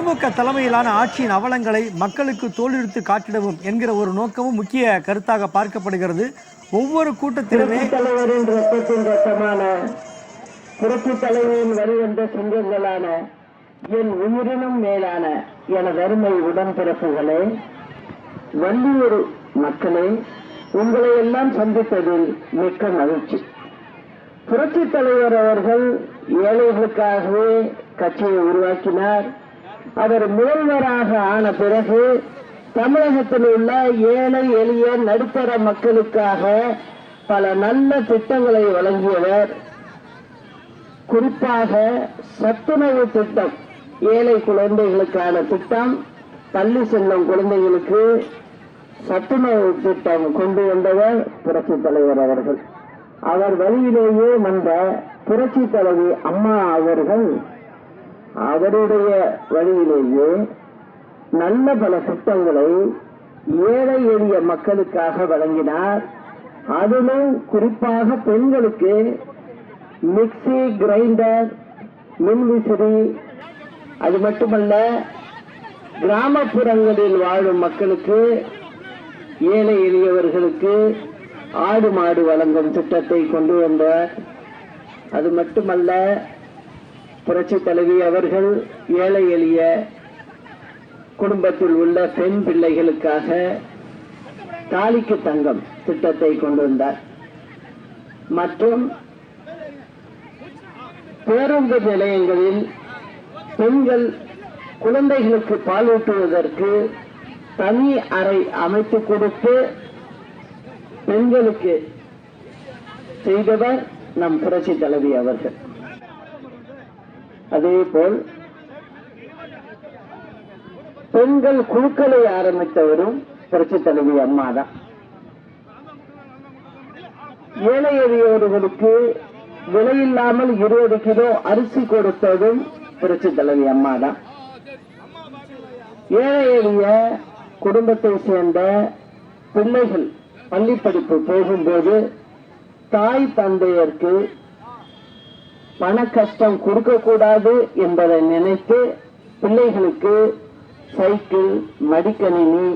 திமுக தலைமையிலான ஆட்சியின் அவலங்களை மக்களுக்கு தோலெடுத்து காட்டிடவும் என்கிற ஒரு நோக்கமும் முக்கிய கருத்தாக பார்க்கப்படுகிறது. ஒவ்வொரு கூட்டத்திலுமே புரட்சித் தலைவரின் ரத்தத்தின் ரத்தமான புரட்சி தலைவரின் வழிவந்த சிங்கங்களான என் உயிரினும் மேலான எனது அருமை உடன்பிறப்புகளே வள்ளியூர் மக்களே உங்களை எல்லாம் சந்தித்ததில் மிக்க மகிழ்ச்சி. புரட்சி தலைவர் அவர்கள் ஏழைகளுக்காகவே கட்சியை உருவாக்கினார். அவர் முதல்வராக ஆன பிறகு தமிழகத்தில் உள்ள ஏழை எளிய நடுத்தர மக்களுக்காக பல நல்ல திட்டங்களை வழங்கியவர். குறிப்பாக சத்துணவு திட்டம் ஏழை குழந்தைகளுக்கான திட்டம் பள்ளி செல்லும் குழந்தைகளுக்கு சத்துணவு திட்டம் கொண்டு வந்தவர் புரட்சி தலைவர் அவர்கள். அவர் வழியிலேயே வந்த புரட்சி தலைவி அம்மா அவர்கள் அவருடைய வழியிலேயே நல்ல பல திட்டங்களை ஏழை எளிய மக்களுக்காக வழங்கினார். அதிலும் குறிப்பாக பெண்களுக்கு மிக்சி கிரைண்டர் மின்விசிறி அது மட்டுமல்ல கிராமப்புறங்களில் வாழும் மக்களுக்கு ஏழை எளியவர்களுக்கு ஆடு மாடு வழங்கும் திட்டத்தை கொண்டு வந்தார். அது மட்டுமல்ல புரட்சி தலைவி அவர்கள் ஏழை எளிய குடும்பத்தில் உள்ள பெண் பிள்ளைகளுக்காக தாலிக்கு தங்கம் திட்டத்தை கொண்டு வந்தார் மற்றும் பேருந்து நிலையங்களில் பெண்கள் குழந்தைகளுக்கு பாலூட்டுவதற்கு தனி அறை அமைத்து கொடுத்து பெண்களுக்கு செய்தவர் நம் புரட்சி தலைவி அவர்கள். அதே போல் பெண்கள் குழுக்களை ஆரம்பித்தவரும் புரட்சி தலைவி அம்மா தான். ஏழை எளியவர்களுக்கு விலையில்லாமல் இருபது கிலோ அரிசி கொடுத்ததும் புரட்சி தலைவி அம்மா தான். ஏழை எளிய குடும்பத்தை சேர்ந்த பிள்ளைகள் பள்ளி படிப்பு போகும்போது தாய் தந்தையருக்கு பண கஷ்டம் கொடுக்க கூடாது என்பதை நினைத்து பிள்ளைகளுக்கு சைக்கிள் மடிக்கணினி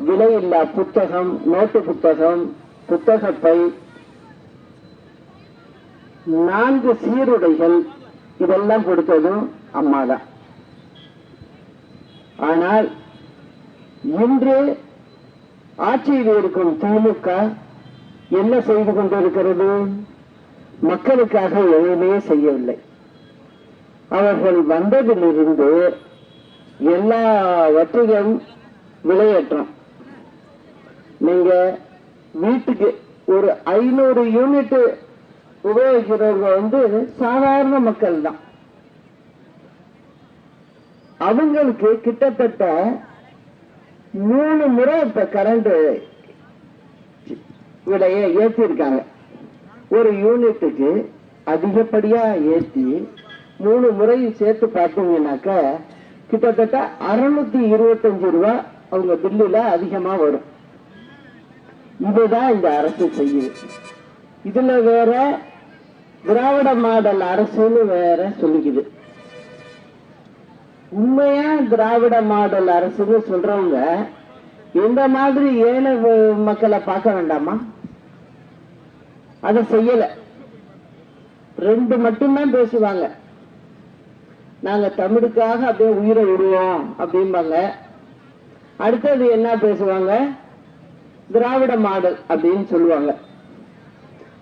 விலையில்லா புத்தகம் நோட்டு புத்தகம் புத்தகப்பை நான்கு சீருடைகள் இதெல்லாம் கொடுத்ததும் அம்மா தான் ஆனால் இன்று ஆட்சியில் இருக்கும் திமுக என்ன செய்து கொண்டிருக்கிறது? மக்களுக்காக எதுவுமே செய்யவில்லை. அவர்கள் வந்ததிலிருந்து எல்லாவற்றையும் விலையேற்றம். நீங்க வீட்டுக்கு ஒரு ஐநூறு யூனிட் உபயோகிக்கிறவங்க வந்து சாதாரண மக்கள் தான். அவங்களுக்கு கிட்டத்தட்ட மூணு முறை இப்ப கரண்ட் விலையை ஏற்றிருக்காங்க ஒரு யூனிட்டுக்கு அதிகப்படியா ஏற்றி மூணு முறை சேர்த்து பார்த்தீங்கன்னாக்க கிட்டத்தட்ட அறுநூத்தி இருபத்தஞ்சு ரூபா அவங்க பில்லுல அதிகமா வரும். இதுதான் இந்த அரசு செய்யுது. இதுல வேற திராவிட மாடல் அரசுன்னு வேற சொல்லிக்குது. உண்மையா திராவிட மாடல் அரசுன்னு சொல்றவங்க இந்த மாதிரி ஏழை மக்களை பார்க்க வேண்டாமா? அதை செய்யல. ரெண்டு மட்டும்தான் பேசுவாங்க. நாங்க தமிழுக்காக அப்படியே உயிரை விடுவோம் அப்படிம்பாங்க. அடுத்தது என்ன பேசுவாங்க? திராவிட மாடல் அப்படின்னு சொல்லுவாங்க.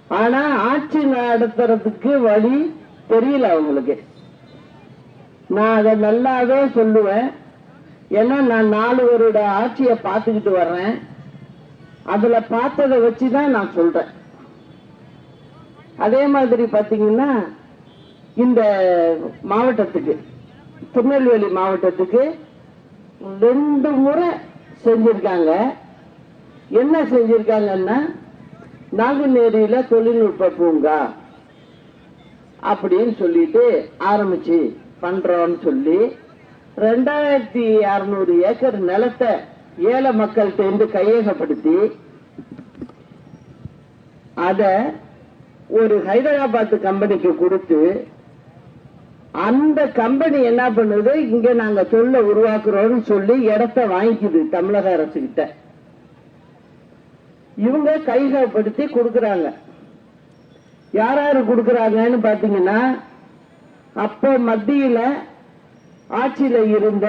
ஆனா ஆட்சி நடத்துறதுக்கு வழி தெரியல அவங்களுக்கு. நான் அதை நல்லாவே சொல்லுவேன். ஏன்னா நான் நாலு வருட ஆட்சியை பார்த்துக்கிட்டு வர்றேன். அதுல பார்த்ததை வச்சுதான் நான் சொல்றேன். அதே மாதிரி பார்த்தீங்கன்னா இந்த மாவட்டத்துக்கு திருநெல்வேலி மாவட்டத்துக்கு ரெண்டு முறை செஞ்சிருக்காங்க. என்ன செஞ்சிருக்காங்கன்னா நாங்குநேரியில தொழில்நுட்ப பூங்கா அப்படின்னு சொல்லிட்டு ஆரம்பிச்சு பண்றோம்னு சொல்லி ரெண்டாயிரத்தி அறுநூறு ஏக்கர் நிலத்தை ஏழை மக்கள்கிட்ட இருந்து கையகப்படுத்தி அதை ஒரு ஹைதராபாத் கம்பெனிக்கு கொடுத்து அந்த கம்பெனி என்ன பண்ணுது? இங்க நாங்க தொழில உருவாக்குறோம்னு சொல்லி இடத்த வாங்கிக்குது தமிழக அரசு கிட்ட. இவங்க கைகப்படுத்தி கொடுக்கறாங்க. யார் யாரு கொடுக்கறாங்கன்னு பாத்தீங்கன்னா அப்போ மத்தியில ஆட்சியில இருந்த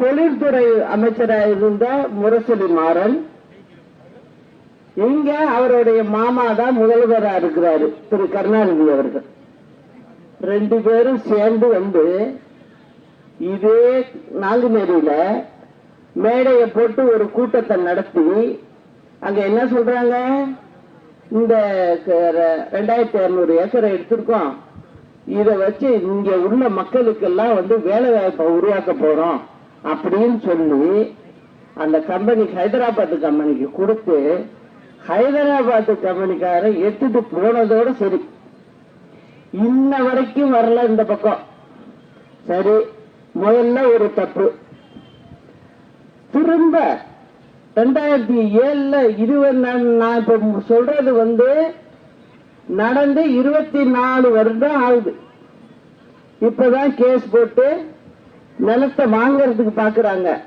தொழில்துறை அமைச்சராக இருந்த முரசொலி மாறன் இங்க அவருடைய மாமா தான் முதல்வராக இருக்கிறாரு திரு கருணாநிதி அவர்கள். ரெண்டு பேரும் சேர்ந்து வந்து இதே நாங்குநேரியில மேடையை போட்டு ஒரு கூட்டத்தை நடத்தி அங்க என்ன சொல்றாங்க? இந்த க- ரெண்டாயிரத்தி இருநூறு ஏக்கரை எடுத்திருக்கோம். இதை வச்சு இங்க உள்ள மக்களுக்கெல்லாம் வந்து வேலை வாய்ப்பை உருவாக்க போறோம் அப்படின்னு சொல்லி அந்த கம்பெனி ஹைதராபாத் கம்பெனிக்கு கொடுத்து ஹைதராபாத் கம்பெனிக்காரன் எட்டுட்டு போனதோட சரி. இன்ன வரைக்கும் வரல இந்த பக்கம். சரி முதல்ல ஒரு தப்பு. திரும்ப ரெண்டாயிரத்தி ஏழுல இருபது நான் நான் இப்ப சொல்றது வந்து நடந்து இருபத்தி நாலு வருடம் ஆகுது. இப்பதான் கேஸ் போட்டு நிலத்தை வாங்குறதுக்கு பாக்குறாங்க.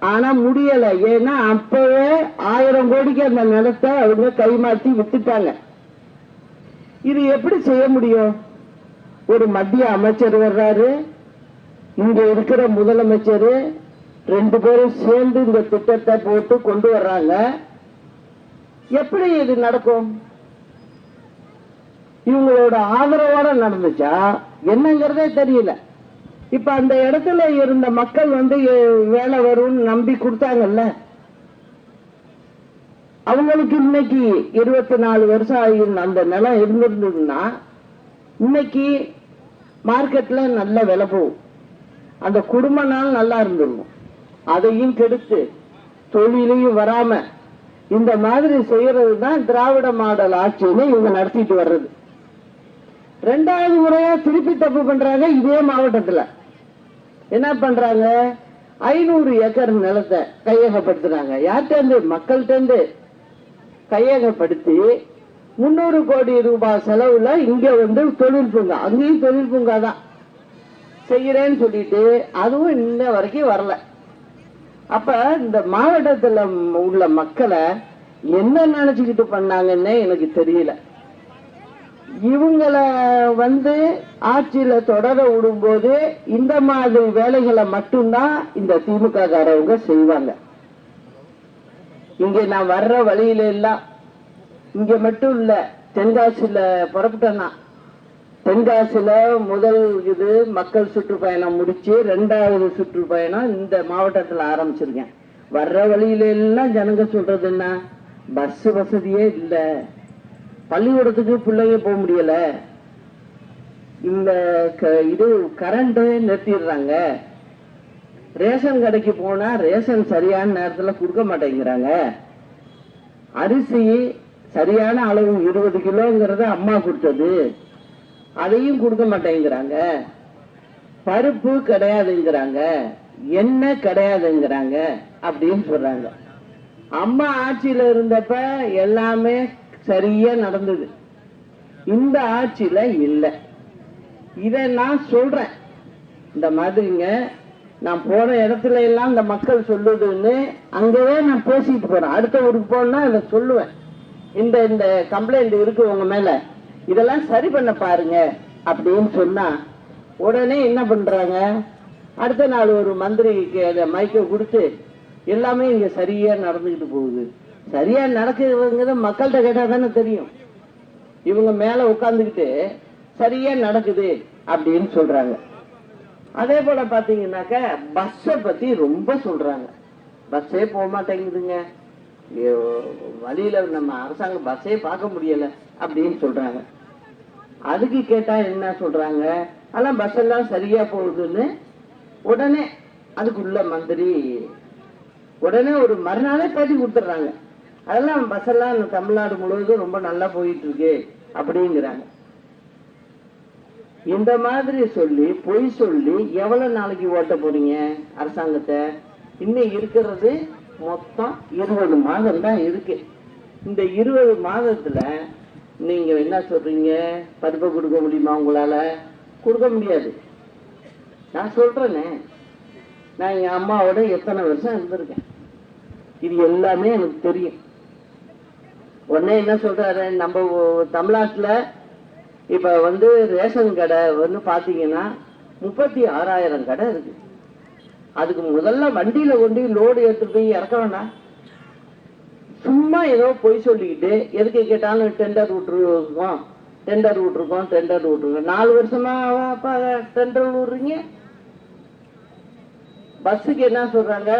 ஆனா முடியல. ஏன்னா அப்பவே ஆயிரம் கோடிக்கு அந்த நிலத்தை அவங்க கைமாற்றி வித்துட்டாங்க இது எப்படி செய்ய முடியும்? ஒரு மத்திய அமைச்சர் வர்றாரு. இங்க இருக்கிற முதலமைச்சர் ரெண்டு பேரும் சேர்ந்து இந்த திட்டத்தை போட்டு கொண்டு வர்றாங்க. எப்படி இது நடக்கும்? இவங்களோட ஆதரவோட நடந்துச்சா? என்னங்கிறதே தெரியல. இப்ப அந்த இடத்துல இருந்த மக்கள் வந்து வேலை வரும்னு நம்பி கொடுத்தாங்கல்ல? அவங்களுக்கு இன்னைக்கு இருபத்தி நாலு வருஷம் ஆகும் அந்த நிலம் இருந்திருந்ததுன்னா இன்னைக்கு மார்க்கெட்ல நல்ல விலை போகும். அந்த குடும்ப நாள் நல்லா இருந்துடும் அதையும் கெடுத்து தொழிலையும் வராம இந்த மாதிரி செய்யறது தான் திராவிட மாடல் ஆட்சின்னு இவங்க நடத்திட்டு வர்றது. ரெண்டாவது முறையா திருப்பி தப்பு பண்றாங்க இதே மாவட்டத்துல. என்ன பண்றாங்க? ஐநூறு ஏக்கர் நிலத்தை கையகப்படுத்துறாங்க. யார்கிட்ட மக்கள்கிட்ட இருந்து கையகப்படுத்தி முன்னூறு கோடி ரூபாய் செலவுல இங்க வந்து தொழில் பூங்கா அங்கேயும் தொழில் பூங்கா தான் செய்யறேன்னு சொல்லிட்டு அதுவும் இன்ன வரைக்கும் வரல. அப்ப இந்த மாவட்டத்துல உள்ள மக்களை என்ன நினைச்சுக்கிட்டு பண்ணாங்கன்னே எனக்கு தெரியல. இவங்கள வந்து ஆட்சியில தொடர விடும்போது இந்த மாதிரி வேலைகளை மட்டும்தான் இந்த திமுக காரவங்க செய்வாங்க. இங்க நான் வர்ற வழியில எல்லாம் இங்க மட்டும் இல்ல தென்காசியில புறப்பட்டேன்னா தென்காசியில முதல் இது மக்கள் சுற்றுப்பயணம் முடிச்சு ரெண்டாவது சுற்றுப்பயணம் இந்த மாவட்டத்துல ஆரம்பிச்சிருக்கேன். வர்ற வழியில எல்லாம் ஜனங்க சொல்றது என்ன? பஸ் வசதியே இல்ல. பள்ளிக்கூடத்துக்கு பிள்ளைங்க போக முடியல. இந்த க- இது கரண்ட் நிறுத்திடுறாங்க. ரேஷன் கடைக்கு போனா ரேஷன் சரியான நேரத்துல கொடுக்க மாட்டேங்கிறாங்க. அரிசி சரியான அளவு இருபது கிலோங்கிறத அம்மா கொடுத்தது. அதையும் கொடுக்க மாட்டேங்கிறாங்க. பருப்பு கிடையாதுங்கிறாங்க. எண்ணெய் கிடையாதுங்கிறாங்க அப்படின்னு சொல்றாங்க. அம்மா ஆட்சியில இருந்தப்ப எல்லாமே சரியா நடந்தது. இந்த ஆட்சியில இல்லை. இதை நான் சொல்றேன். இந்த மாதிரிங்க நான் போன இடத்துல எல்லாம் இந்த மக்கள் சொல்லுதுன்னு அங்கவே நான் பேசிட்டு போறேன். அடுத்த ஊருக்கு போனா இதை சொல்லுவேன். இந்த இந்த கம்ப்ளைண்ட் இருக்கு உங்க மேல. இதெல்லாம் சரி பண்ண பாருங்க அப்படின்னு சொன்னா உடனே என்ன பண்றாங்க? அடுத்த நாள் ஒரு மந்திரிக்கு அதை மைக்கை கொடுத்து எல்லாமே இங்க சரியா நடந்துகிட்டு போகுது. சரியா நடக்குதுங்கிறது மக்கள்கிட்ட கேட்டா தானே தெரியும். இவங்க மேல உட்காந்துக்கிட்டு சரியா நடக்குது அப்படின்னு சொல்றாங்க. அதே போல பாத்தீங்கன்னாக்க பஸ்ஸை பத்தி ரொம்ப சொல்றாங்க. பஸ்ஸே போக மாட்டேங்குதுங்க. ஐயோ, வழியில நம்ம அரசாங்கம் பஸ்ஸே பார்க்க முடியல அப்படின்னு சொல்றாங்க. அதுக்கு கேட்டா என்ன சொல்றாங்க? ஆனா பஸ் எல்லாம் சரியா போகுதுன்னு உடனே அதுக்குள்ள மந்திரி உடனே ஒரு மறுநாளே பேட்டி கொடுத்துட்றாங்க. அதெல்லாம் பஸ் எல்லாம் தமிழ்நாடு முழுவதும் ரொம்ப நல்லா போயிட்டு இருக்கு அப்படிங்கிறாங்க. இந்த மாதிரி சொல்லி பொய் சொல்லி எவ்வளவு நாளைக்கு ஓட்ட போறீங்க அரசாங்கத்தை? இன்னும் இருக்கிறது மொத்தம் இருபது மாதம் தான் இருக்கு. இந்த இருபது மாதத்துல நீங்க என்ன சொல்றீங்க? பருப்பை கொடுக்க முடியுமா உங்களால? கொடுக்க முடியாது. நான் சொல்றேனே. நான் என் அம்மாவோட எத்தனை வருஷம் இருந்திருக்கேன். இது எல்லாமே எனக்கு தெரியும். உடனே என்ன சொல்றாரு? நம்ம தமிழ்நாட்டில் தமிழ்நாட்டுல இப்ப வந்து ரேஷன் கடை வந்து பாத்தீங்கன்னா முப்பத்தி ஆறாயிரம் கடை இருக்கு. அதுக்கு முதல்ல வண்டியில கொண்டு லோடு எடுத்துட்டு போய் இறக்க வேண்டாம். சும்மா ஏதோ பொய் சொல்லிக்கிட்டு எதுக்கு கேட்டாலும் டெண்டர் விட்டுருக்கோம் டெண்டர் விட்டுருக்கோம் டெண்டர் விட்டுருக்கோம். நாலு வருஷமா அப்பா டெண்டர் விடுறீங்க? பஸ்ஸுக்கு என்ன சொல்றாங்க?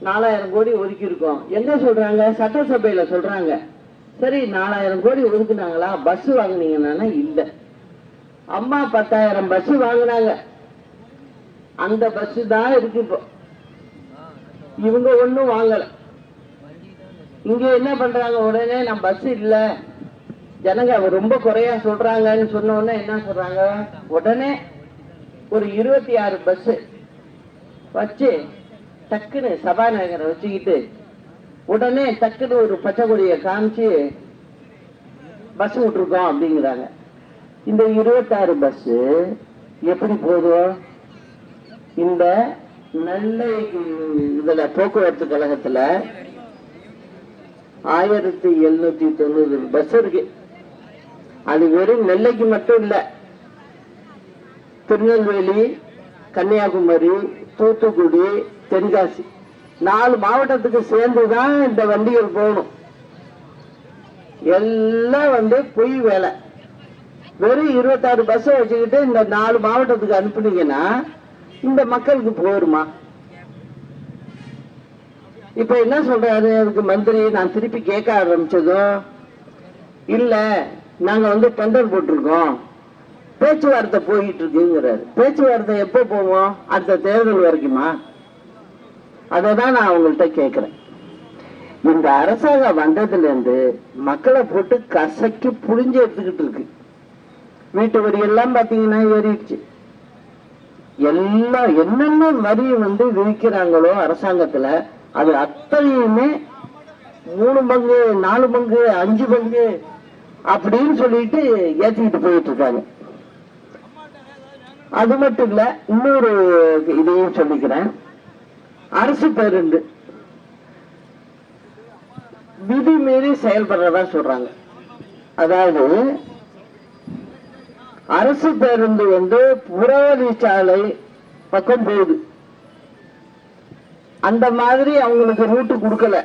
நாலாயிரம் கோடி ஒதுக்கி இருக்கோம் எங்க சொல்றாங்க? சட்டசபையில சொல்றாங்க. சரி நாலாயிரம் கோடி ஒதுக்குனாங்களா? பஸ் வாங்குனீங்கன்னா இல்ல. அம்மா பத்தாயிரம் பஸ் வாங்கினாங்க. அந்த பஸ் தான் இருக்கு இப்போ. இவங்க ஒண்ணும் வாங்கல. இங்க என்ன பண்றாங்க? உடனே நம்ம பஸ் இல்ல. ஜனங்க அவ ரொம்ப குறையா சொல்றாங்கன்னு சொன்ன உடனே என்ன சொல்றாங்க? உடனே ஒரு இருபத்தி ஆறு பஸ் வச்சு டக்குன்னு சபாநாயகரை வச்சுக்கிட்டு உடனே டக்குன்னு ஒரு பச்சை கொடியை காமிச்சு பஸ் விட்டுருக்கோம் அப்படிங்கிறாங்க. இந்த இருபத்தாறு பஸ் எப்படி போதும் இந்த நெல்லை இதுல போக்குவரத்து கழகத்துல ஆயிரத்தி எழுநூத்தி தொண்ணூறு பஸ் இருக்கு. அது வெறும் நெல்லைக்கு மட்டும் இல்ல திருநெல்வேலி கன்னியாகுமரி தூத்துக்குடி தென்காசி நாலு மாவட்டத்துக்கு சேர்ந்துதான் இந்த வண்டிகள் போகணும். எல்லாம் வந்து பொய் வேலை. வெறும் இருபத்தாறு பஸ் வச்சுக்கிட்டு இந்த நாலு மாவட்டத்துக்கு அனுப்புனீங்கன்னா இந்த மக்களுக்கு போருமா? இப்ப என்ன சொல்றாரு? அதுக்கு மந்திரி நான் திருப்பி கேட்க ஆரம்பிச்சதும் இல்ல நாங்க வந்து டெண்டர் போட்டிருக்கோம். பேச்சுவார்த்தை போயிட்டு இருக்குங்கிறாரு. பேச்சுவார்த்தை எப்போ போவோம்? அடுத்த தேர்தல் வரைக்குமா? அதை தான் நான் அவங்கள்ட்ட கேட்கிறேன் இந்த அரசாங்கம் வந்ததுல இருந்து மக்களை போட்டு கசக்கி புழிஞ்சு எடுத்துக்கிட்டு இருக்கு. வீட்டு வரி எல்லாம் பாத்தீங்கன்னா ஏறிடுச்சு. எல்லாம் என்னென்ன வரி வந்து விதிக்கிறாங்களோ அரசாங்கத்துல அது அத்தனையுமே மூணு பங்கு நாலு பங்கு அஞ்சு பங்கு அப்படின்னு சொல்லிட்டு ஏற்றிக்கிட்டு போயிட்டு இருக்காங்க. அது மட்டும் இல்ல இன்னொரு இதையும் சொல்லிக்கிறேன். அரசு பேருந்து. விதி மீறி செயல்படுறதா சொல்றாங்க. அதாவது அரசு பேருந்து வந்து புறவழி சாலை பக்கம் போகுது. அந்த மாதிரி அவங்களுக்கு ரூட்டு கொடுக்கல.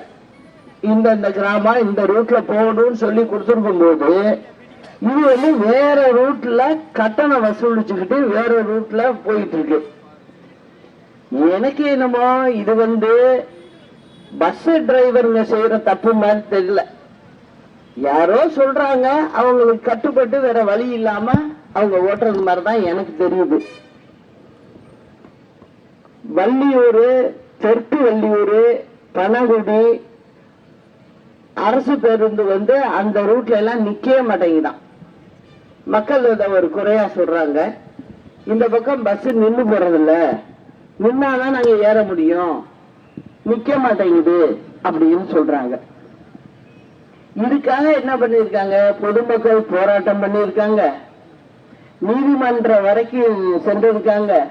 இந்த இந்த கிராமம் இந்த ரூட்ல போகணும்னு சொல்லி கொடுத்துருக்கும் போது இது வந்து வேற ரூட்ல கட்டணம் வசூலிச்சுக்கிட்டு வேற ரூட்ல போயிட்டு இருக்கு. எனக்கு என்னமோ இது வந்து பஸ் டிரைவருங்க செய்யற தப்பு மாதிரி தெரியல. யாரோ சொல்றாங்க அவங்களுக்கு கட்டுப்பட்டு வேற வழி இல்லாம அவங்க ஓட்டுறது மாதிரி தான் எனக்கு தெரியுது. வள்ளியூர் தெற்கு வள்ளியூர் பனகுடி அரசு பேருந்து வந்து அந்த ரூட்ல எல்லாம் நிக்கவே மாட்டேங்குதான். மக்கள் இதை ஒரு குறையா சொல்றாங்க. இந்த பக்கம் பஸ் நின்று போறதில்லை. நின்னாதான் நாங்க ஏற முடியும். நிக்க மாட்டேங்குது அப்படின்னு சொல்றாங்க. இதுக்காக என்ன பண்ணிருக்காங்க பொதுமக்கள் போராட்டம் பண்ணிருக்காங்க நீதிமன்றம் வரைக்கும் சென்றிருக்காங்க.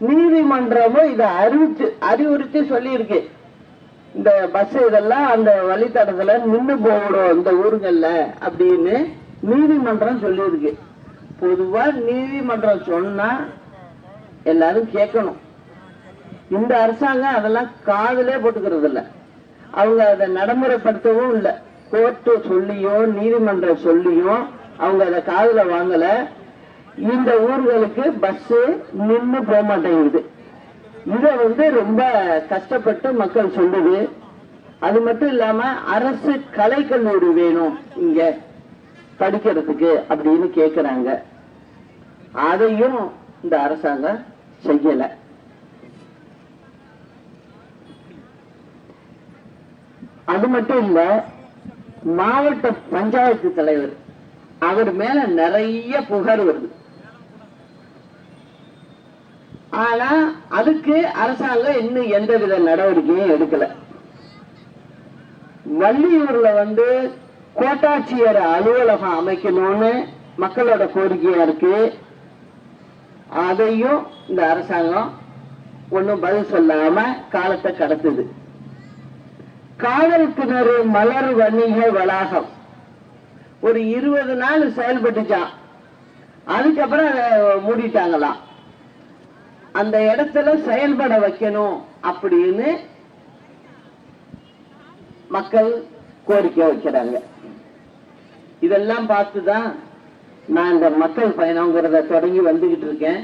நீதிமன்றமும் இதை அறிவிச்சு அறிவுறுத்தி சொல்லியிருக்கு. இந்த பஸ் இதெல்லாம் அந்த வழித்தடத்துல நின்று போகணும் இந்த ஊருங்கள்ல அப்படின்னு நீதிமன்றம் சொல்லியிருக்கு. பொதுவா நீதிமன்றம் சொன்னா எல்லாரும் கேட்கணும். இந்த அரசாங்கம் அதெல்லாம் காதலே போட்டுக்கிறது இல்ல அவங்க அதை நடைமுறைப்படுத்தவும் இல்லை. கோர்ட்டு சொல்லியோ நீதிமன்றம் சொல்லியோ அவங்க அதை காதல வாங்கல. இந்த ஊர்களுக்கு பஸ் நின்று போக மாட்டேங்குது. இதை வந்து ரொம்ப கஷ்டப்பட்டு மக்கள் சொல்லுது. அது மட்டும் இல்லாம அரசு கலை கல்லூரி வேணும் இங்க படிக்கிறதுக்கு அப்படின்னு கேக்குறாங்க. அதையும் இந்த அரசாங்கம் செய்யலை. அது மட்டும் இல்ல மாவட்ட பஞ்சாயத்து தலைவர் அவர் மேல நிறைய புகார் வருது. ஆனா அதுக்கு அரசாங்கம் இன்னும் எந்த வித நடவடிக்கையும் எடுக்கல. வள்ளியூர்ல வந்து கோட்டாட்சியர் அலுவலகம் அமைக்கணும்னு மக்களோட கோரிக்கையா இருக்கு. அதையும் இந்த அரசாங்கம் ஒன்றும் பதில் சொல்லாம காலத்தை கடத்துது. காதல் கிணறு மலர் வணிக வளாகம். ஒரு இருபது நாள் செயல்பட்டுச்சான் அதுக்கப்புறம் அதை மூடிட்டாங்களாம் அந்த இடத்துல செயல்பட வைக்கணும் அப்படின்னு மக்கள் கோரிக்கை வைக்கிறாங்க. இதெல்லாம் பார்த்து தான் நான் இந்த மக்கள் பயணங்கிறத தொடங்கி வந்துகிட்டு இருக்கேன்.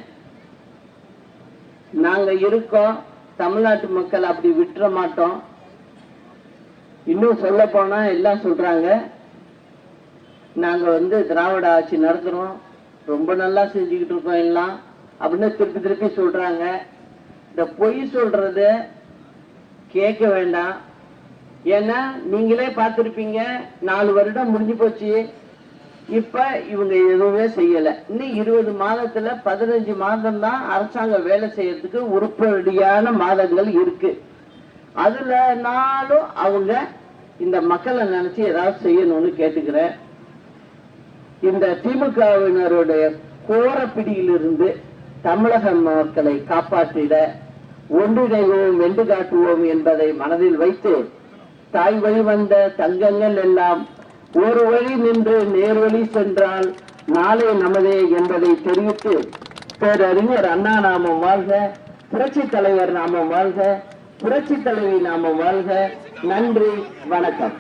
நாங்க இருக்கோம் தமிழ்நாட்டு மக்கள் அப்படி விட்டுற மாட்டோம். இன்னும் சொல்ல போனா எல்லாம் சொல்றாங்க. நாங்க வந்து திராவிட ஆட்சி நடத்துறோம். ரொம்ப நல்லா செஞ்சுக்கிட்டு இருக்கோம் எல்லாம். அப்படின்னு திருப்பி திருப்பி சொல்றாங்க. இந்த பொய் சொல்றது கேட்க வேண்டாம். ஏன்னா நீங்களே பார்த்துருப்பீங்க நாலு வருடம் முடிஞ்சு போச்சு. இப்ப இவங்க எதுவுமே செய்யல. இன்னும் இருபது மாதத்துல பதினஞ்சு மாதம் தான் அரசாங்கம் வேலை செய்யறதுக்கு உருப்படியான மாதங்கள் இருக்கு. அதுலனாலும் அவங்க இந்த மக்களை நினைச்சு ஏதாவது செய்யணும்னு கேட்டுக்கிறேன். இந்த திமுகவினருடைய கோரப்பிடியிலிருந்து தமிழக மக்களை காப்பாற்றிட ஒன்றிணைவோம் வென்று காட்டுவோம் என்பதை மனதில் வைத்து தாய் வழி வந்த தங்கங்கள் எல்லாம் ஒரு வழி நின்று நேர்வழி சென்றால் நாளை நமதே என்பதை தெரிவித்து பேரறிஞர் அண்ணா நாமம் வாழ்க புரட்சி தலைவர் நாமம் வாழ்க புரட்சி தலைவி நாம வாழ்க. நன்றி வணக்கம்.